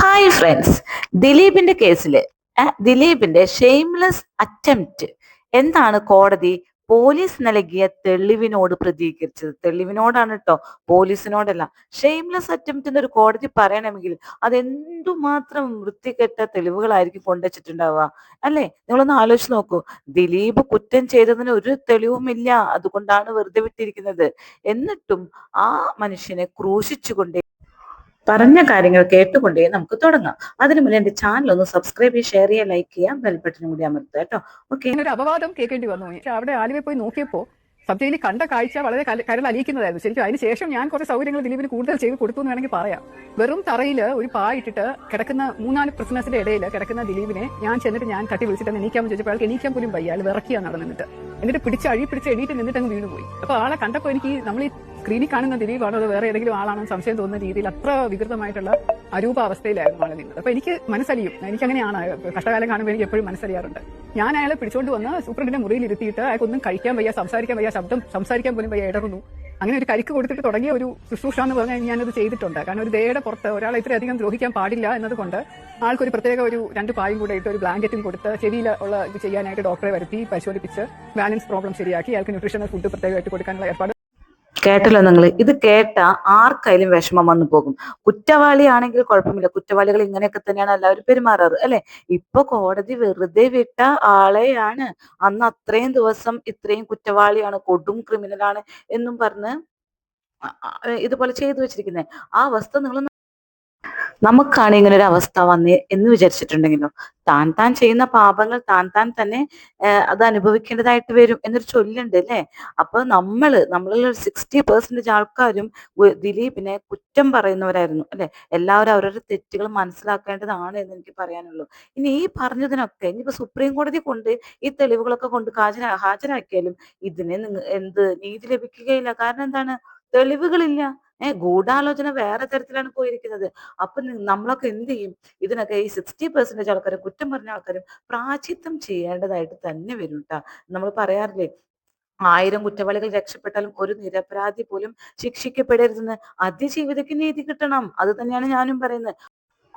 Hi friends ദിലീപിന്റെ കേസിൽ ദിലീപിന്റെ ഷെയിംലെസ് അറ്റംപ്റ്റ് എന്താണ് കോടതി പോലീസ് നൽകിയ തെളിവിനോട് പ്രതികരിച്ചത്? തെളിവിനോടാണ് കേട്ടോ പോലീസിനോടല്ല. ഷെയിംലെസ് അറ്റംപ്റ്റ് എന്നൊരു കോടതി പറയണമെങ്കിൽ അത് എന്തുമാത്രം വൃത്തികെട്ട തെളിവുകളായിരിക്കും കൊണ്ടുവച്ചിട്ടുണ്ടാവുക? അല്ലേ? നിങ്ങളൊന്ന് ആലോചിച്ച് നോക്കൂ. ദിലീപ് കുറ്റം ചെയ്തതിന് ഒരു തെളിവുമില്ല. അതുകൊണ്ടാണ് വെറുതെ വിട്ടിരിക്കുന്നത്. എന്നിട്ടും ആ മനുഷ്യനെ ക്രൂശിച്ചുകൊണ്ട് പറഞ്ഞ കാര്യങ്ങൾ കേട്ടുകൊണ്ടേ നമുക്ക് തുടങ്ങാം. അതിനു മുന്നേ എന്റെ ചാനൽ ഒന്ന് സബ്സ്ക്രൈബ് ചെയ്യുക ഷെയർ ചെയ്യുക ലൈക്ക് ചെയ്യുക ബെൽ കൂടി അമർത്തുക കേട്ടോ. ഓക്കെ ഒരു അപവാദം കേൾക്കേണ്ടി വന്നു. അവിടെ ആലുവയിൽ പോയി നോക്കിയപ്പോൾ സത്യത്തിൽ കണ്ട കാഴ്ച വളരെ കരൾ അലിയിക്കുന്നതായിരുന്നു. ശരിക്കും അതിന് ശേഷം ഞാൻ കുറച്ച് സൗകര്യങ്ങൾ ദിലീപിന് കൂടുതൽ ചെയ്ത് കൊടുത്തു എന്ന് വേണമെങ്കിൽ പറയാം. വെറും തറയിൽ ഒരു പാ ഇട്ടിട്ട് കിടക്കുന്ന മൂന്നാൽ പ്രശ്നത്തിന്റെ ഇടയിൽ കിടക്കുന്ന ദിലീപിനെ ഞാൻ ചെന്നിട്ട് ഞാൻ കട്ടി വിളിച്ചിട്ട് എണീക്കാമെന്ന് ചോദിച്ചപ്പോൾ അയാൾക്ക് എണീക്കാൻ പോലും വയ്യ. അയാൾ വിറക്കിയാണ് അവിടെ നിന്നിട്ട് എന്നിട്ട് പിടിച്ച് അഴി പിടിച്ച് എണീറ്റ് നിന്നിട്ട് അങ്ങ് വീണുപോയി. അപ്പൊ ആളെ കണ്ടപ്പോൾ എനിക്ക് നമ്മൾ ഈ സ്ക്രീനിൽ കാണുന്ന ദിലീപാണോ അത് വേറെ ഏതെങ്കിലും ആളാണോ സംശയം തോന്നുന്ന രീതിയിൽ അത്ര വികൃതമായിട്ടുള്ള അരൂപാവസ്ഥയിലായിരുന്നു ആളെ നിന്നത്. അപ്പൊ എനിക്ക് മനസ്സലിയും. എനിക്ക് അങ്ങനെയാണ്. കഷ്ടകാലം കാണുമ്പോൾ എനിക്ക് എപ്പോഴും മനസ്സലിയാറുണ്ട്. ഞാൻ അയാളെ പിടിച്ചോണ്ട് വന്ന് സൂപ്രണ്ടിന്റെ മുറിയിൽ ഇരുത്തിയിട്ട് അയാൾക്കൊന്നും കഴിക്കാൻ വയ്യ സംസാരിക്കാൻ വയ്യ ശബ്ദം സംസാരിക്കാൻ പോലും വയ്യ ഇടറുന്നു. അങ്ങനെ ഒരു കരിക്ക് കൊടുത്തിട്ട് തുടങ്ങിയ ഒരു ശുശ്രൂഷ എന്ന് പറഞ്ഞാൽ ഞാനത് ചെയ്തിട്ടുണ്ട്. കാരണം ഒരു ദയയുടെ പുറത്ത് ഒരാളെ ഇത്രയധികം ദ്രോഹിക്കാൻ പാടില്ല എന്നതുകൊണ്ട് ആൾക്കൊരു പ്രത്യേക ഒരു രണ്ട് പായും കൂടെ ഇട്ട് ഒരു ബ്ലാങ്കറ്റും കൊടുത്ത് ചെവിയിൽ ഉള്ള ഇത് ചെയ്യാനായിട്ട് ഡോക്ടറെ വരുത്തി പരിശോധിപ്പിച്ച് ബാലൻസ് പ്രോബ്ലം ശരിയാക്കി. അയാൾക്ക് ന്യൂട്രീഷണൽ ഫുഡ് പ്രത്യേകമായിട്ട് കൊടുക്കാനുള്ള ഏർപ്പാട് കേട്ടല്ലോ നിങ്ങൾ ഇത് കേട്ട ആർക്കായാലും വിഷമം വന്നു പോകും. കുറ്റവാളിയാണെങ്കിൽ കുഴപ്പമില്ല. കുറ്റവാളികൾ ഇങ്ങനെയൊക്കെ തന്നെയാണ് എല്ലാവരും പെരുമാറാറ് അല്ലെ? ഇപ്പൊ കോടതി വെറുതെ വിട്ട ആളെയാണ്. അന്ന് അത്രയും ദിവസം ഇത്രയും കുറ്റവാളിയാണ് കൊടും ക്രിമിനലാണ് എന്നും പറഞ്ഞ് ഇതുപോലെ ചെയ്തു വെച്ചിരിക്കുന്നത് ആ അവസ്ഥ നിങ്ങൾ നമുക്കാണ് ഇങ്ങനെ ഒരു അവസ്ഥ വന്നേ എന്ന് വിചാരിച്ചിട്ടുണ്ടെങ്കിലോ? താൻ താൻ ചെയ്യുന്ന പാപങ്ങൾ താൻ താൻ തന്നെ അത് അനുഭവിക്കേണ്ടതായിട്ട് വരും എന്നൊരു ചൊല്ലുണ്ട് അല്ലേ? അപ്പൊ നമ്മൾ നമ്മളിൽ സിക്സ്റ്റി പെർസെന്റേജ് ആൾക്കാരും ദിലീപിനെ കുറ്റം പറയുന്നവരായിരുന്നു അല്ലെ? എല്ലാവരും അവരുടെ തെറ്റുകൾ മനസ്സിലാക്കേണ്ടതാണ് എന്ന് എനിക്ക് പറയാനുള്ളൂ. ഇനി ഈ പറഞ്ഞതിനൊക്കെ ഇനിയിപ്പോ സുപ്രീം കോടതി കൊണ്ട് ഈ തെളിവുകളൊക്കെ കൊണ്ട് ഹാജരാ ഹാജരാക്കിയാലും ഇതിനെ എന്ത് നീതി ലഭിക്കുകയില്ല. കാരണം എന്താണ്? തെളിവുകളില്ല. ഏഹ് ഗൂഢാലോചന വേറെ തരത്തിലാണ് പോയിരിക്കുന്നത്. അപ്പൊ നമ്മളൊക്കെ എന്ത് ചെയ്യും? ഇതിനൊക്കെ ഈ സിക്സ്റ്റി പെർസെന്റേജ് ആൾക്കാരും കുറ്റം പറഞ്ഞ ആൾക്കാരും പ്രാചിത്വം ചെയ്യേണ്ടതായിട്ട് തന്നെ വരും കേട്ടോ നമ്മൾ പറയാറില്ലേ ആയിരം കുറ്റവാളികൾ രക്ഷപ്പെട്ടാലും ഒരു നിരപരാധി പോലും ശിക്ഷിക്കപ്പെടരുതെന്ന്. അതിജീവിതയ്ക്ക് നീതി കിട്ടണം. അത് തന്നെയാണ് ഞാനും പറയുന്നത്.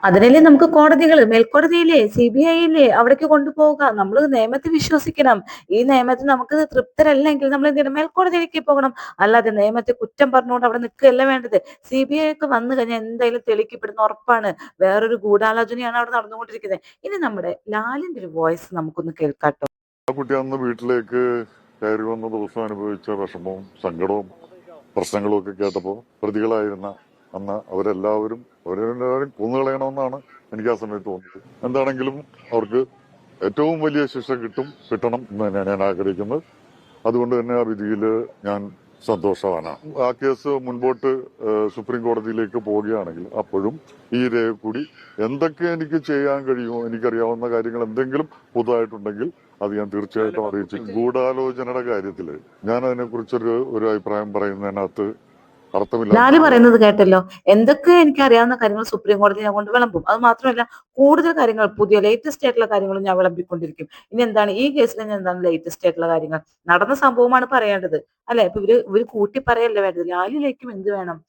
അതിനല്ലേ നമുക്ക് കോടതികൾ മേൽക്കോടതിയില്ലേ? സി ബി ഐ ഇല്ലേ അവിടേക്ക് കൊണ്ടുപോവുക. നമ്മൾ നിയമത്തെ വിശ്വസിക്കണം. ഈ നിയമത്തിൽ നമുക്ക് തൃപ്തരല്ലെങ്കിൽ നമ്മൾ എന്തിനാണ് മേൽക്കോടതിയിലേക്ക് പോകണം. അല്ലാതെ നിയമത്തെ കുറ്റം പറഞ്ഞുകൊണ്ട് അവിടെ നിൽക്കുകയല്ല വേണ്ടത്. സി ബി ഐ ഒക്കെ വന്നു കഴിഞ്ഞാൽ എന്തായാലും തെളിക്കപ്പെടുന്ന ഉറപ്പാണ്. വേറൊരു ഗൂഢാലോചനയാണ് അവിടെ നടന്നുകൊണ്ടിരിക്കുന്നത്. ഇനി നമ്മുടെ ലാലിന്റെ ഒരു വോയിസ് നമുക്കൊന്ന് കേൾക്കാട്ടോ കുട്ടി അന്ന് വീട്ടിലേക്ക് കയറി വന്ന ദിവസം അനുഭവിച്ച വിഷമവും സങ്കടവും പ്രശ്നങ്ങളും ഒക്കെ കേട്ടപ്പോൾ പ്രതികളായിരുന്ന അന്ന് അവരെല്ലാവരും അവരെല്ലാവരും കൊന്നുകളയണമെന്നാണ് എനിക്ക് ആ സമയത്ത് തോന്നിയത്. എന്താണെങ്കിലും അവർക്ക് ഏറ്റവും വലിയ ശിക്ഷ കിട്ടും കിട്ടണം എന്ന് തന്നെയാണ് ഞാൻ ആഗ്രഹിക്കുന്നത്. അതുകൊണ്ട് തന്നെ ആ വിധിയിൽ ഞാൻ സന്തോഷവാനാണ്. ആ കേസ് മുൻപോട്ട് സുപ്രീം കോടതിയിലേക്ക് പോവുകയാണെങ്കിൽ അപ്പോഴും ഈ രേഖ കൂടി എന്തൊക്കെ എനിക്ക് ചെയ്യാൻ കഴിയുമോ എനിക്കറിയാവുന്ന കാര്യങ്ങൾ എന്തെങ്കിലും പുതുതായിട്ടുണ്ടെങ്കിൽ അത് ഞാൻ തീർച്ചയായിട്ടും അറിയിച്ചു ഗൂഢാലോചനയുടെ കാര്യത്തിൽ ഞാൻ അതിനെക്കുറിച്ചൊരു ഒരു അഭിപ്രായം പറയുന്നതിനകത്ത് ലാൽ പറയുന്നത് കേട്ടല്ലോ? എന്തൊക്കെ എനിക്ക് അറിയാവുന്ന കാര്യങ്ങൾ സുപ്രീം കോടതി ഞാൻ കൊണ്ട് വിളമ്പും. അത് മാത്രമല്ല കൂടുതൽ കാര്യങ്ങൾ പുതിയ ലേറ്റസ്റ്റ് ആയിട്ടുള്ള കാര്യങ്ങളും ഞാൻ വിളമ്പിക്കൊണ്ടിരിക്കും. ഇനി എന്താണ്? ഈ കേസിൽ ഞാൻ എന്താണ് ലേറ്റസ്റ്റ് ആയിട്ടുള്ള കാര്യങ്ങൾ? നടന്ന സംഭവമാണ് പറയേണ്ടത്. അല്ലെ? ഇപ്പൊ ഇവർ ഇവർ കൂട്ടി പറയല്ലേ വേണ്ടത്? ലാലിലേക്കും എന്ത് വേണം?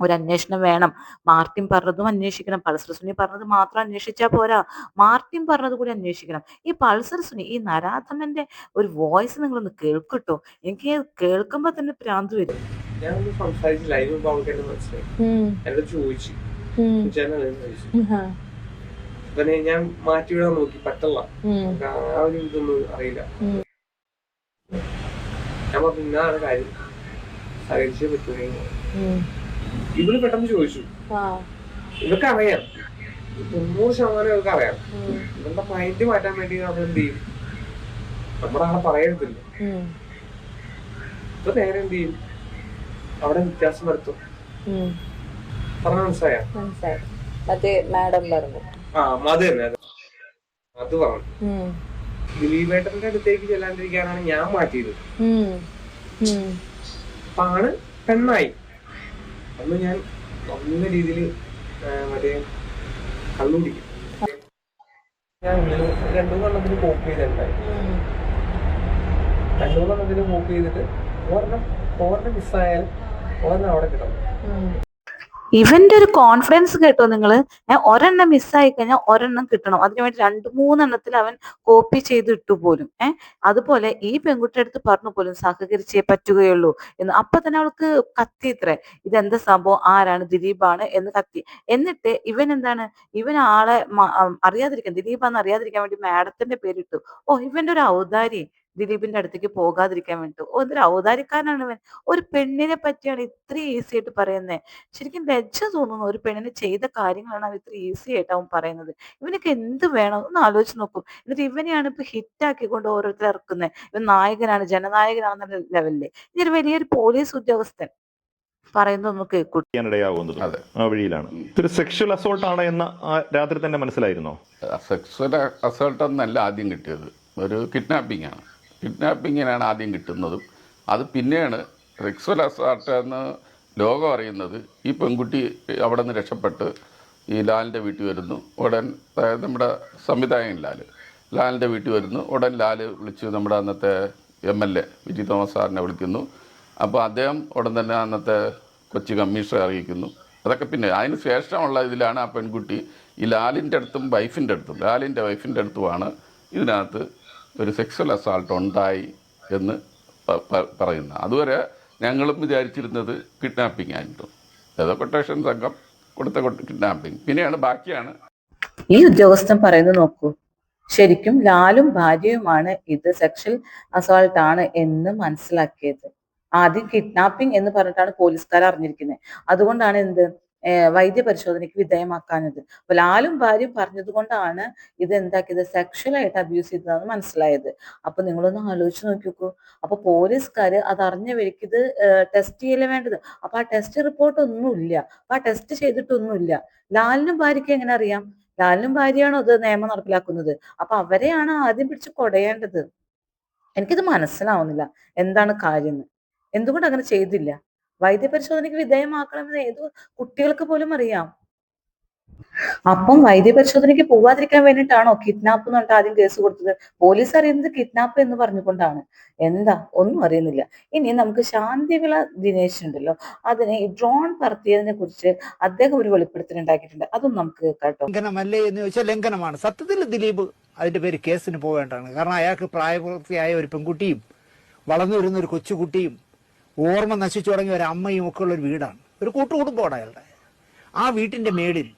ഒരു അന്വേഷണം വേണം. മാർട്ടിൻ പറഞ്ഞതും അന്വേഷിക്കണം. പൾസർ സുനി പറഞ്ഞത് മാത്രം അന്വേഷിച്ചാൽ പോരാ. മാർട്ടിൻ പറഞ്ഞത് കൂടി അന്വേഷിക്കണം. ഈ പൾസർ സുനി ഈ നരാധമന്റെ ഒരു വോയിസ് നിങ്ങളൊന്ന് കേൾക്കട്ടോ. എനിക്ക് കേൾക്കുമ്പോ തന്നെ പ്രാന്ത് വരും. ഞാനൊന്ന് സംസാരിച്ച് ലൈവ് അവൾക്കെന്നെ മനസ്സിലായി? എന്നോട് ചോദിച്ചു. ചോദിച്ചു. അവനെ ഞാൻ മാറ്റിവിടാൻ നോക്കി പറ്റല്ല ആ ഒരു ഇതൊന്നും അറിയില്ല. ഞാൻ പറഞ്ഞു ഇന്നാണ് കാര്യം സഹകരിച്ചേ പറ്റൂ. ഇവൾ പെട്ടെന്ന് ചോദിച്ചു. ഇവർക്ക് അറിയാം തൊണ്ണൂറ് ശതമാനം ഇവർക്ക് അറിയാം ഇവരുടെ മൈൻഡ് മാറ്റാൻ വേണ്ടി നമ്മൾ എന്ത് ചെയ്യും? നമ്മുടെ ആളെ പറയരുതില്ല ഇപ്പൊ നേരെ എന്ത് ചെയ്യും? അവിടെ വ്യത്യാസം വരുത്തും. പറഞ്ഞ മനസ്സിലായോ? മനസ്സിലായി. മറ്റേ മാഡം പറഞ്ഞു. ആ അത് തന്നെ അത്. പറഞ്ഞു. ദിലീപേട്ടന്റെ അടുത്തേക്ക് ചെല്ലാണ്ടിരിക്കാനാണ് ഞാൻ മാറ്റിയത്. അപ്പൊ ആണ് പെണ്ണായി. അന്ന് ഞാൻ നല്ല രീതിയിൽ മറ്റേ കള്ളുപിടിക്കും ഞാൻ ഇതിൽ രണ്ടു മൂന്നെണ്ണത്തിന് കോപ്പ് ചെയ്തിട്ടുണ്ടായി. രണ്ടു മൂന്നെണ്ണത്തിന് കോപ്പ് ചെയ്തിട്ട് ഒരെണ്ണം ഒരെണ്ണം മിസ്സായാലും ഒരെണ്ണം അവിടെ ഇവന്റെ ഒരു കോൺഫിഡൻസ് കേട്ടോ നിങ്ങൾ ഒരെണ്ണം മിസ്സായി കഴിഞ്ഞാൽ ഒരെണ്ണം കിട്ടണം. അതിനു വേണ്ടി രണ്ട് മൂന്നെണ്ണത്തിൽ അവൻ കോപ്പി ചെയ്ത് ഇട്ടു പോലും. ഏഹ് അതുപോലെ ഈ പെൺകുട്ടിയുടെ അടുത്ത് പറഞ്ഞു പോലും സഹകരിച്ചേ പറ്റുകയുള്ളൂ എന്ന്. അപ്പൊ തന്നെ അവൾക്ക് കത്തി ഇത്രേ. ഇതെന്താ സംഭവം? ആരാണ്? ദിലീപാണ് എന്ന് കത്തി. എന്നിട്ട് ഇവൻ എന്താണ്? ഇവൻ ആളെ അറിയാതിരിക്കാൻ ദിലീപാന്ന് അറിയാതിരിക്കാൻ വേണ്ടി മാഡത്തിന്റെ പേരിട്ടു. ഓ ഇവന്റെ ഒരു ഔദാരി ദിലീപിന്റെ അടുത്തേക്ക് പോകാതിരിക്കാൻ വേണ്ടി ഓ ഇതൊരു ഔദാരിക്കാരനാണ് ഇവൻ. ഒരു പെണ്ണിനെ പറ്റിയാണ് ഇത്ര ഈസി ആയിട്ട് പറയുന്നത് ശരിക്കും ലജ്ജ തോന്നുന്നു ഒരു പെണ്ണിനെ ചെയ്ത കാര്യങ്ങളാണ് അവൻ ഇത്ര ഈസി ആയിട്ട് അവൻ പറയുന്നത്. ഇവനൊക്കെ എന്ത് വേണം? ഒന്ന് ആലോചിച്ച് നോക്കും. എന്നിട്ട് ഇവനെയാണ് ഇപ്പൊ ഹിറ്റ് ആക്കിക്കൊണ്ട് ഓരോരുത്തർ ഇറക്കുന്നത്. ഇവൻ നായകനാണ് ജനനായകനാണെന്നുള്ള ലെവലിൽ ഇനി ഒരു വലിയൊരു പോലീസ് ഉദ്യോഗസ്ഥൻ ചെയ്യാനിടയാകുന്നത് ആ വഴിയിലാണ്. ഇതൊരു സെക്ഷൽ അസോൾട്ട് ആണ് എന്ന് രാത്രി തന്നെ മനസ്സിലായിരുന്നോ? സെക്സ്വൽ അസോൾട്ട് എന്നല്ല ആദ്യം കിട്ടിയത്. ഒരു കിഡ്നാപ്പിംഗ് ആണ്. കിഡ്നാപ്പിങ്ങിനാണ് ആദ്യം കിട്ടുന്നതും. അത് പിന്നെയാണ് സെക്സ്വൽ അസൾട്ട് എന്ന് ലോകം അറിയുന്നത് ഈ പെൺകുട്ടി അവിടെ നിന്ന് രക്ഷപ്പെട്ട് ഈ ലാലിന്റെ വീട്ടിൽ വരുന്നു. ഉടൻ അതായത് നമ്മുടെ സംവിധായകൻ ലാൽ ലാലിന്റെ വീട്ടിൽ വരുന്നു. ഉടൻ ലാൽ വിളിച്ച് നമ്മുടെ അന്നത്തെ M L A Viji Thomas സാറിനെ വിളിക്കുന്നു. അപ്പോൾ അദ്ദേഹം ഉടൻ തന്നെ അന്നത്തെ കൊച്ചി കമ്മീഷണറെ അറിയിക്കുന്നു. അതൊക്കെ പിന്നെ അതിന് ശേഷമുള്ള ഇതിലാണ് ആ പെൺകുട്ടി ഈ ലാലിന്റെ അടുത്തും വൈഫിന്റെ അടുത്തും. ലാലിന്റെ വൈഫിന്റെ അടുത്തുമാണ് ഇതിനകത്ത് ഒരു സെക്സ്വൽ അസാൾട്ട് ഉണ്ടായി എന്ന് പ- പ- അതുവരെ ഞങ്ങളും വിചാരിച്ചിരുന്നത് കിഡ്നാപ്പിംഗ് ആയിരുന്നു. ഏതോ കൊട്ടേഷൻ സംഘം കൊടുത്ത കിഡ്നാപ്പിംഗ് പിന്നെയാണ് ബാക്കിയാണ്. ഈ ഉദ്യോഗസ്ഥൻ പറയുന്നത് നോക്കൂ. ശരിക്കും ലാലും ഭാര്യയുമാണ് ഇത് സെക്ഷൽ അസോൾട്ട് ആണ് എന്ന് മനസ്സിലാക്കിയത്. ആദ്യം കിഡ്നാപ്പിംഗ് എന്ന് പറഞ്ഞിട്ടാണ് പോലീസുകാർ അറിഞ്ഞിരിക്കുന്നത്. അതുകൊണ്ടാണ് എന്ത്? വൈദ്യ പരിശോധനയ്ക്ക് വിധേയമാക്കാനത് അപ്പൊ ലാലും ഭാര്യയും പറഞ്ഞത് കൊണ്ടാണ് ഇത് എന്താക്കിയത്? സെക്ഷൽ ആയിട്ട് അബ്യൂസ് ചെയ്തതെന്ന് മനസ്സിലായത്. അപ്പൊ നിങ്ങളൊന്ന് ആലോചിച്ച് നോക്കി നോക്കൂ അപ്പൊ പോലീസുകാര് അത് അറിഞ്ഞ ഇത് ടെസ്റ്റ് ചെയ്യലേ വേണ്ടത്? അപ്പൊ ആ ടെസ്റ്റ് റിപ്പോർട്ട് ഒന്നുമില്ല അപ്പൊ ആ ടെസ്റ്റ് ചെയ്തിട്ടൊന്നുമില്ല. ലാലിനും ഭാര്യയ്ക്ക് എങ്ങനെ അറിയാം? ലാലിനും ഭാര്യയാണോ അത് നിയമം നടപ്പിലാക്കുന്നത്? അപ്പൊ അവരെയാണ് ആദ്യം പിടിച്ച് കൊടയേണ്ടത്. എനിക്കിത് മനസ്സിലാവുന്നില്ല. എന്താണ് കാര്യം എന്തുകൊണ്ട് അങ്ങനെ ചെയ്തില്ല? വൈദ്യപരിശോധനയ്ക്ക് വിധേയമാക്കണമെന്ന് ഏത് കുട്ടികൾക്ക് പോലും അറിയാം. അപ്പം വൈദ്യപരിശോധനയ്ക്ക് പോവാതിരിക്കാൻ വേണ്ടിയിട്ടാണോ കിഡ്നാപ്പ് എന്ന് പറഞ്ഞിട്ട് ആദ്യം കേസ് കൊടുത്തത്? പോലീസ് അറിയുന്നത് കിഡ്നാപ്പ് എന്ന് പറഞ്ഞുകൊണ്ടാണ്. എന്താ? ഒന്നും അറിയുന്നില്ല. ഇനി നമുക്ക് ശാന്തിവിള ദിനേശ് ഉണ്ടല്ലോ. അതിനെ ഡ്രോൺ പറത്തിയതിനെ കുറിച്ച് അദ്ദേഹം ഒരു വെളിപ്പെടുത്തൽ ഉണ്ടാക്കിയിട്ടുണ്ട്. അതും നമുക്ക് കേട്ടോ. ലംഘനമല്ലേ എന്ന് ചോദിച്ചാൽ ലംഘനമാണ്. സത്യത്തിൽ ദിലീപ് അതിന്റെ പേര് കേസിന് പോവേണ്ടതാണ്. കാരണം അയാൾക്ക് പ്രായപൂർത്തിയായ ഒരു പെൺകുട്ടിയും വളർന്നു വരുന്ന ഒരു കൊച്ചുകുട്ടിയും ഓർമ്മ നശിച്ചു തുടങ്ങിയ ഒരു അമ്മയും ഒക്കെ ഉള്ള ഒരു വീടാണ്. ഒരു കൂട്ടുകുടുംബമാണ് അയാളുടെ. ആ വീട്ടിന്റെ മേളിൽ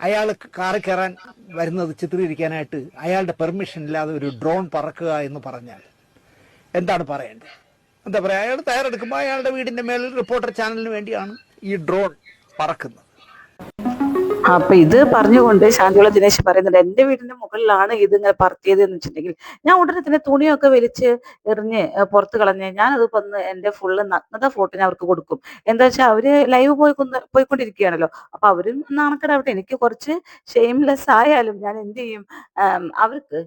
അയാൾ കാറിൽ കയറാൻ വരുന്നത് ചിത്രീകരിക്കാനായിട്ട് അയാളുടെ പെർമിഷൻ ഇല്ലാതെ ഒരു ഡ്രോൺ പറക്കുക എന്ന് പറഞ്ഞാൽ എന്താണ് പറയേണ്ടത്? എന്താ പറയുക അയാൾ തയ്യാറെടുക്കുമ്പോൾ അയാളുടെ വീടിന്റെ മേളിൽ റിപ്പോർട്ടർ ചാനലിന് വേണ്ടിയാണ് ഈ ഡ്രോൺ പറക്കുന്നത്. അപ്പൊ ഇത് പറഞ്ഞുകൊണ്ട് ശാന്തിയുള്ള ദിനേശ് പറയുന്നുണ്ട് എന്റെ വീടിന്റെ മുകളിലാണ് ഇത് ഇങ്ങനെ പറത്തിയത് എന്ന് വെച്ചിട്ടുണ്ടെങ്കിൽ ഞാൻ ഉടനെ തന്നെ തുണിയൊക്കെ വലിച്ച് എറിഞ്ഞ് പുറത്ത് കളഞ്ഞ് ഞാനത് വന്ന് എന്റെ ഫുള്ള് നഗ്നത ഫോട്ടോ ഞാൻ അവർക്ക് കൊടുക്കും. എന്താ വെച്ചാൽ അവർ ലൈവ് പോയി പോയിക്കൊണ്ടിരിക്കുകയാണല്ലോ. അപ്പൊ അവരും നാണക്കടാവട്ടെ എനിക്ക് കുറച്ച് ഷെയിംലെസ് ആയാലും ഞാൻ എന്ത് ചെയ്യും അവർക്ക്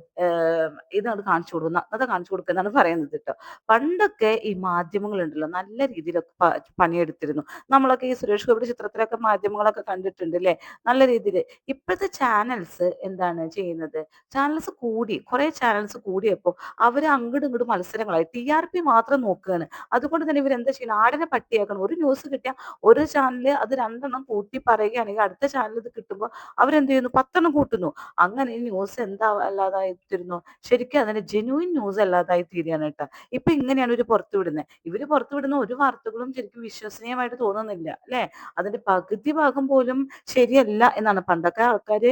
ഇതങ്ങോട്ട് കാണിച്ചു കൊടുക്കും നഗ്നത കാണിച്ചു കൊടുക്കുക എന്നാണ് പറയുന്നത് കേട്ടോ. പണ്ടൊക്കെ ഈ മാധ്യമങ്ങൾ ഉണ്ടല്ലോ നല്ല രീതിയിലൊക്കെ പണിയെടുത്തിരുന്നു. നമ്മളൊക്കെ ഈ സുരേഷ് ഗോപിയുടെ ചിത്രത്തിലൊക്കെ മാധ്യമങ്ങളൊക്കെ കണ്ടിട്ടുണ്ട് അല്ലേ? നല്ല രീതിയിൽ ഇപ്പോഴത്തെ ചാനൽസ് എന്താണ് ചെയ്യുന്നത്? ചാനൽസ് കൂടി കുറെ ചാനൽസ് കൂടിയപ്പോൾ അവർ അങ്ങോട്ടും ഇങ്ങോട്ടും മത്സരങ്ങളായി. ടി ആർ പി മാത്രം നോക്കുകയാണ് അതുകൊണ്ട് തന്നെ ഇവർ എന്താ ചെയ്യുന്നത് ആടിനെ പട്ടിയാക്കണം. ഒരു ന്യൂസ് കിട്ടിയാൽ ഒരു ചാനൽ അത് രണ്ടെണ്ണം കൂട്ടി പറയുകയാണെങ്കിൽ അടുത്ത ചാനൽ ഇത് കിട്ടുമ്പോൾ അവരെന്ത് ചെയ്യുന്നു? പത്തെണ്ണം കൂട്ടുന്നു. അങ്ങനെ ന്യൂസ് എന്താ അല്ലാതായി തീരുന്നു ശരിക്കും അതിന്റെ ജെന്യൂൻ ന്യൂസ് അല്ലാതായി തീരുകയാണ് കേട്ടോ. ഇപ്പൊ ഇങ്ങനെയാണ് ഇവർ പുറത്തുവിടുന്നത് ഇവർ പുറത്തുവിടുന്ന ഒരു വാർത്തകളും ശരിക്കും വിശ്വസനീയമായിട്ട് തോന്നുന്നില്ല അല്ലെ? അതിന്റെ പകുതി ഭാഗം പോലും ശരിയല്ല എന്നാണ്. പണ്ടൊക്കെ ആൾക്കാർ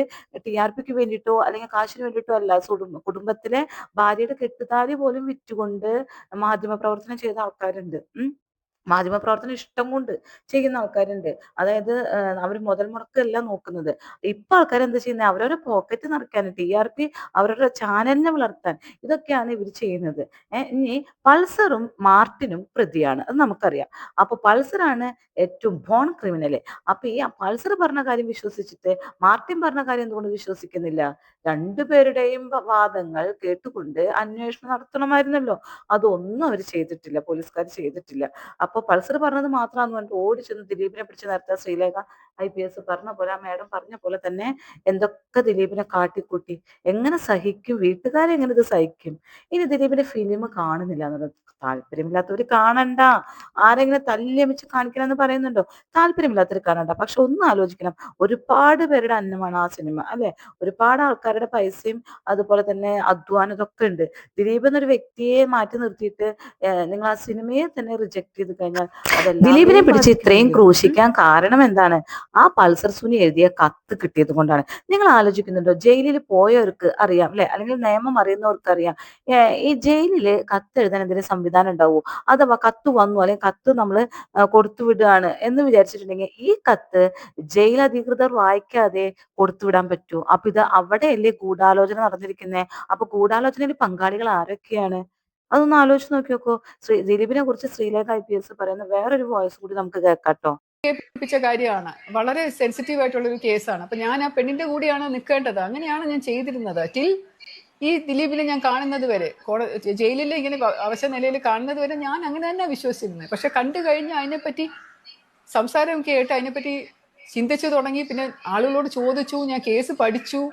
ടി ആർ പിക്ക് വേണ്ടിയിട്ടോ അല്ലെങ്കിൽ കാശിന് വേണ്ടിയിട്ടോ അല്ല കുടുംബ കുടുംബത്തിലെ ഭാര്യയുടെ കെട്ടുതാലി പോലും വിറ്റുകൊണ്ട് മാധ്യമ പ്രവർത്തനം ചെയ്ത ആൾക്കാരുണ്ട്. ഉം മാധ്യമ പ്രവർത്തനം ഇഷ്ടം കൊണ്ട് ചെയ്യുന്ന ആൾക്കാരുണ്ട്. അതായത് അവർ മുതൽ മുടക്കല്ല നോക്കുന്നത്. ഇപ്പൊ ആൾക്കാർ എന്താ ചെയ്യുന്നത് അവരവരുടെ പോക്കറ്റ് നിറയ്ക്കാൻ ടി ആർ പി അവരുടെ ചാനലിനെ വളർത്താൻ ഇതൊക്കെയാണ് ഇവർ ചെയ്യുന്നത്. ഇനി പൾസറും മാർട്ടിനും പ്രതിയാണ്. അത് നമുക്കറിയാം. അപ്പൊ പൾസറാണ് ഏറ്റവും ബോൺ ക്രിമിനൽ അപ്പൊ ഈ പൾസർ പറഞ്ഞ കാര്യം വിശ്വസിച്ചിട്ട് മാർട്ടിൻ പറഞ്ഞ കാര്യം എന്തുകൊണ്ട് വിശ്വസിക്കുന്നില്ല? രണ്ടുപേരുടെയും പേരുടെയും വാദങ്ങൾ കേട്ടുകൊണ്ട് അന്വേഷണം നടത്തണമായിരുന്നല്ലോ. അതൊന്നും അവർ ചെയ്തിട്ടില്ല പോലീസുകാർ ചെയ്തിട്ടില്ല. അപ്പൊ പൾസർ പറഞ്ഞത് മാത്രമാണെന്ന് പറഞ്ഞിട്ട് ഓടി ചെന്ന് ദിലീപിനെ പിടിച്ച് നേരത്തെ ശ്രീലേഖ ഐ പി എസ് പറഞ്ഞ പോലെ ആ മാഡം പറഞ്ഞ പോലെ തന്നെ എന്തൊക്കെ ദിലീപിനെ കാട്ടിക്കൂട്ടി എങ്ങനെ സഹിക്കും വീട്ടുകാരെ എങ്ങനെ ഇത് സഹിക്കും. ഇനി ദിലീപിന്റെ ഫിലിം കാണുന്നില്ല എന്നുള്ളത് താല്പര്യമില്ലാത്തവർ കാണണ്ട. ആരെങ്കിലും തല്ലിയമിച്ച് കാണിക്കണം എന്ന് പറയുന്നുണ്ടോ? താല്പര്യമില്ലാത്തവർ കാണണ്ട. പക്ഷെ ഒന്ന് ആലോചിക്കണം. ഒരുപാട് പേരുടെ അന്നമാണ് ആ സിനിമ അല്ലെ? ഒരുപാട് ആൾക്കാരുടെ പൈസയും അതുപോലെ തന്നെ അധ്വാനം ഇതൊക്കെ ഉണ്ട്. ദിലീപ് എന്നൊരു വ്യക്തിയെ മാറ്റി നിർത്തിയിട്ട് നിങ്ങൾ ആ സിനിമയെ തന്നെ റിജക്ട് ചെയ്ത് കഴിഞ്ഞാൽ ദിലീപിനെ പിടിച്ച് ഇത്രയും ക്രൂശിക്കാൻ കാരണം എന്താണ്? ആ പൾസർ സുനി എഴുതിയ കത്ത് കിട്ടിയത് കൊണ്ടാണ്. നിങ്ങൾ ആലോചിക്കുന്നുണ്ടോ? ജയിലിൽ പോയവർക്ക് അറിയാം അല്ലെ? അല്ലെങ്കിൽ നിയമം അറിയുന്നവർക്ക് അറിയാം. ഈ ജയിലിൽ കത്ത് എഴുതാൻ എന്തെങ്കിലും സംവിധാനം ഉണ്ടാവുമോ അഥവാ കത്ത് വന്നു അല്ലെങ്കിൽ കത്ത് നമ്മൾ കൊടുത്തു വിടുകയാണ് എന്ന് വിചാരിച്ചിട്ടുണ്ടെങ്കിൽ ഈ കത്ത് ജയിൽ അധികൃതർ വായിക്കാതെ കൊടുത്തുവിടാൻ പറ്റൂ അപ്പൊ ഇത് അവിടെയല്ലേ ഗൂഢാലോചന നടന്നിരിക്കുന്നത് അപ്പൊ ഗൂഢാലോചനയിൽ പങ്കാളികൾ ആരൊക്കെയാണ്? അതൊന്ന് ആലോചിച്ച് നോക്കി നോക്കൂ ശ്രീ ദിലീപിനെ കുറിച്ച് ശ്രീലേഖ ഐ പി എസ് പറയുന്ന വേറൊരു വോയിസ് കൂടി നമുക്ക് കേൾക്കാട്ടോ. കേൾപ്പിച്ച കാര്യമാണ്. വളരെ സെൻസിറ്റീവ് ആയിട്ടുള്ള ഒരു കേസാണ്. അപ്പൊ ഞാൻ ആ പെണ്ണിന്റെ കൂടിയാണ് നിൽക്കേണ്ടത് അങ്ങനെയാണ് ഞാൻ ചെയ്തിരുന്നത്. ടിൽ ഈ ദിലീപിനെ ഞാൻ കാണുന്നത് വരെ ജയിലിൽ ഇങ്ങനെ അവശ്യ അവശ നിലയിൽ കാണുന്നത് വരെ ഞാൻ അങ്ങനെ തന്നെ വിശ്വസിച്ചിരുന്നത് പക്ഷെ കണ്ടു കഴിഞ്ഞ് അതിനെപ്പറ്റി സംസാരമൊക്കെ കേട്ട് അതിനെപ്പറ്റി ചിന്തിച്ചു തുടങ്ങി. പിന്നെ ആളുകളോട് ചോദിച്ചു ഞാൻ കേസ് പഠിച്ചു.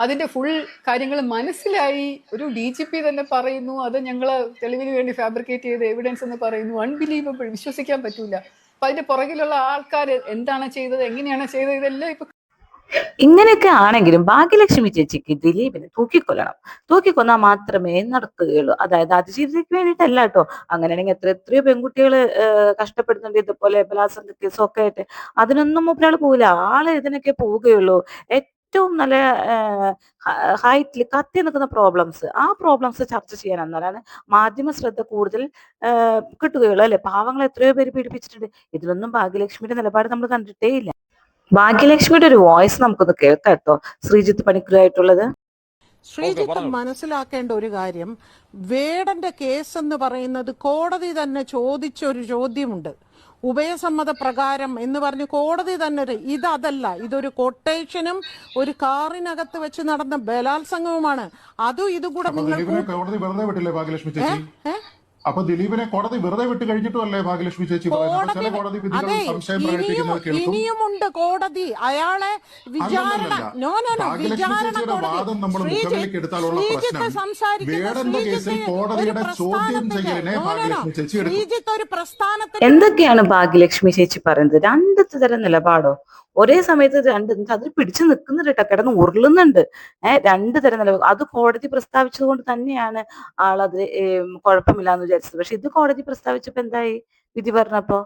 അതിന്റെ ഫുൾ കാര്യങ്ങൾ മനസ്സിലായി. ഒരു ഡി ജി പി തന്നെ പറയുന്നു അത് ഞങ്ങൾ തെളിവിന് വേണ്ടി ഫാബ്രിക്കേറ്റ് ചെയ്ത എവിഡൻസ് എന്ന് പറയുന്നു. അൺബിലീവബിൾ വിശ്വസിക്കാൻ പറ്റൂല. അപ്പൊ അതിന്റെ പുറകിലുള്ള ആൾക്കാർ എന്താണ് ചെയ്തത് എങ്ങനെയാണ് ചെയ്തത് ഇതെല്ലാം ഇപ്പൊ ഇങ്ങനെയൊക്കെ ആണെങ്കിലും ഭാഗ്യലക്ഷ്മി ചേച്ചിക്ക് ദിലീപിനെ തൂക്കിക്കൊല്ലണം. തൂക്കിക്കൊന്നാൽ മാത്രമേ നടക്കുകയുള്ളൂ. അതായത് അതിജീവിതയ്ക്ക് വേണ്ടിയിട്ടല്ല കേട്ടോ. അങ്ങനെയാണെങ്കിൽ എത്ര എത്രയോ പെൺകുട്ടികൾ കഷ്ടപ്പെടുന്നുണ്ട് ഇതുപോലെ ബലാത്സംഗ കേസൊക്കെ ആയിട്ട്. അതിനൊന്നും ഒരാൾ പോകില്ല ആൾ ഇതിനൊക്കെ പോവുകയുള്ളൂ. ഏറ്റവും നല്ല ഹൈറ്റിൽ കത്തി നിൽക്കുന്ന പ്രോബ്ലംസ്. ആ പ്രോബ്ലംസ് ചർച്ച ചെയ്യാൻ എന്നാലാണ് മാധ്യമ ശ്രദ്ധ കൂടുതൽ കിട്ടുകയുള്ളൂ അല്ലെ? പാവങ്ങൾ എത്രയോ പേര് പീഡിപ്പിച്ചിട്ടുണ്ട്. ഇതിലൊന്നും ഭാഗ്യലക്ഷ്മിയുടെ നിലപാട് നമ്മൾ കണ്ടിട്ടേ ഇല്ല. ഭാഗ്യലക്ഷ്മിയുടെ ഒരു വോയിസ് നമുക്കൊന്ന് കേൾക്കാം കേട്ടോ. ശ്രീജിത്ത് പണിക്കരായിട്ടുള്ളത്. ശ്രീജിത്ത് മനസ്സിലാക്കേണ്ട ഒരു കാര്യം. വേടന്റെ കേസ് എന്ന് പറയുന്നത് കോടതി തന്നെ ചോദിച്ച ഒരു ചോദ്യമുണ്ട്. ഉഭയസമ്മത പ്രകാരം എന്ന് പറഞ്ഞ് കോടതി തന്നെ ഒരു- ഇതതല്ല. ഇതൊരു കൊട്ടേഷനും ഒരു കാറിനകത്ത് വെച്ച് നടന്ന ബലാത്സംഗവുമാണ്. അതും ഇതും കൂടെ അപ്പൊ നിങ്ങൾ കോടതി വെറുതെ വിട്ടില്ലേ ഭാഗ്യലക്ഷ്മി ചേച്ചി? അപ്പൊ ദിലീപിനെ കോടതി വെറുതെ വിട്ട് കഴിഞ്ഞിട്ടല്ലേ ഭാഗ്യലക്ഷ്മി ചേച്ചി പറയുന്നത്? ചില കോടതി സംശയം പ്രകടിപ്പിക്കുന്നത് കേൾക്കും. ഇനിയുമുണ്ട് കോടതി. അയാളെ വിചാരണ നോ നോ നോ ഭാഗ്യലക്ഷ്മി വിചാരണ ചേച്ചിയുടെ വാദം നമ്മൾ കോടതി മുഖവിലേക്ക് എടുത്താലുള്ള പ്രശ്നം. സംസാരിക്കുന്ന വേടന്റെ കേസിൽ കോടതിയുടെ ചോദ്യം ചെയ്യലിനെ. ഭാഗ്യലക്ഷ്മി ചേച്ചി എടുക്കും. എന്തൊക്കെയാണ് ഭാഗ്യലക്ഷ്മി ചേച്ചി പറയുന്നത്? രണ്ടു തരം നിലപാടോ? ഒരേ സമയത്ത് രണ്ട് അതിൽ പിടിച്ചു നിൽക്കുന്നുണ്ട് കേട്ടോ. കിടന്ന് ഉരുളുന്നുണ്ട്. ഏഹ് രണ്ട് തരം നില അത് കോടതി പ്രസ്താവിച്ചത് കൊണ്ട് തന്നെയാണ് ആളത് ഏർ കുഴപ്പമില്ലാന്ന് വിചാരിച്ചത്. പക്ഷെ ഇത് കോടതി പ്രസ്താവിച്ചപ്പോ എന്തായി? വിധി പറഞ്ഞപ്പോ?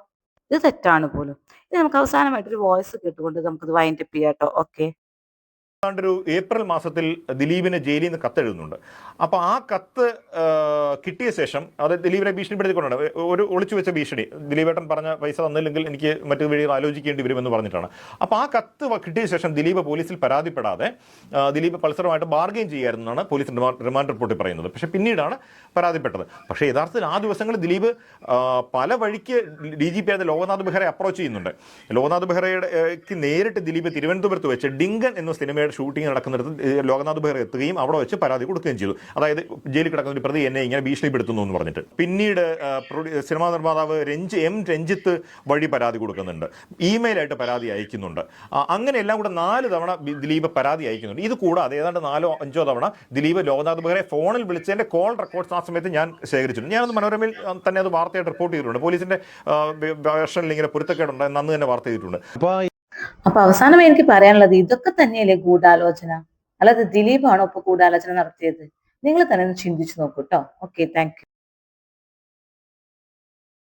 ഇത് തെറ്റാണ് പോലും. ഇത് നമുക്ക് അവസാനമായിട്ട് ഒരു വോയിസ് കേട്ടുകൊണ്ട് നമുക്ക് വൈൻഡപ്പ് ചെയ്യാട്ടോ ഓക്കെ. ഒരു ഏപ്രിൽ മാസത്തിൽ ദിലീപിന് ജയിലിൽ നിന്ന് കത്തെഴുതുന്നുണ്ട്. അപ്പോൾ ആ കത്ത് കിട്ടിയ ശേഷം അത് ദിലീപിനെ ഭീഷണിപ്പെടുത്തിക്കൊണ്ടാണ്. ഒരു ഒളിച്ചു വെച്ച ഭീഷണി. ദിലീപേട്ടൻ പറഞ്ഞ പൈസ തന്നില്ലെങ്കിൽ എനിക്ക് മറ്റു വഴികൾ ആലോചിക്കേണ്ടി വരുമെന്ന് പറഞ്ഞിട്ടാണ്. അപ്പോൾ ആ കത്ത് കിട്ടിയ ശേഷം ദിലീപ് പോലീസിൽ പരാതിപ്പെടാതെ ദിലീപ് പൾസറുമായിട്ട് ബാർഗെയിൻ ചെയ്യായിരുന്നാണ് പോലീസ് റിമാ- റിമാൻഡ് റിപ്പോർട്ടിൽ പറയുന്നത്. പക്ഷേ പിന്നീടാണ് പരാതിപ്പെട്ടത്. പക്ഷേ യഥാർത്ഥത്തിൽ ആ ദിവസങ്ങളിൽ ദിലീപ് പല വഴിക്ക് ഡി ജി പി ആയത് ലോകനാഥ് ബെഹ്റയെ അപ്രോച്ച് ചെയ്യുന്നുണ്ട്. ലോകനാഥ് ബെഹ്റയുടെ നേരിട്ട് ദിലീപ് തിരുവനന്തപുരത്ത് വെച്ച് ഡിങ്കൻ എന്ന സിനിമയുടെ ഷൂട്ടിംഗ് നടക്കുന്നിടത്ത് ലോകനാഥ് ബെഹ്റ എത്തുകയും അവിടെ വെച്ച് പരാതി കൊടുക്കുകയും ചെയ്തു. അതായത് ജയിലിൽ കിടക്കുന്ന ഒരു പ്രതി എന്നെ ഇങ്ങനെ ഭീഷണിപ്പെടുത്തുന്നു എന്ന് പറഞ്ഞിട്ട്. പിന്നീട് സിനിമാ നിർമ്മാതാവ് രഞ്ജ് എം രഞ്ജിത്ത് വഴി പരാതി കൊടുക്കുന്നുണ്ട്. ഇമെയിലായിട്ട് പരാതി അയക്കുന്നുണ്ട്. അങ്ങനെ എല്ലാം കൂടെ നാല് തവണ ദിലീപ് പരാതി അയക്കുന്നുണ്ട്. ഇത് കൂടാതെ ഏതാണ്ട് നാലോ അഞ്ചോ തവണ ദിലീപ് ലോകനാഥ് ബെഹ്റെ ഫോണിൽ വിളിച്ചതിന്റെ കോൾ റെക്കോർഡ്സ് ആ സമയത്ത് ഞാൻ ശേഖരിച്ചിട്ടുണ്ട്. ഞാനത് മനോരമയിൽ തന്നെ അത് വാർത്തയായിട്ട് റിപ്പോർട്ട് ചെയ്തിട്ടുണ്ട്. പോലീസിന്റെ വേർഷനിൽ ഇങ്ങനെ പൊരുത്തക്കേടുണ്ട് അന്ന് തന്നെ വാർത്ത ചെയ്തിട്ടുണ്ട്. അപ്പൊ അവസാനം എനിക്ക് പറയാനുള്ളത് ഇതൊക്കെ തന്നെയല്ലേ ഗൂഢാലോചന? അല്ലാതെ ദിലീപാണോ ഇപ്പൊ ഗൂഢാലോചന നടത്തിയത്? നിങ്ങൾ തന്നെ ഒന്ന് ചിന്തിച്ചു നോക്കൂ കേട്ടോ ഓക്കെ താങ്ക്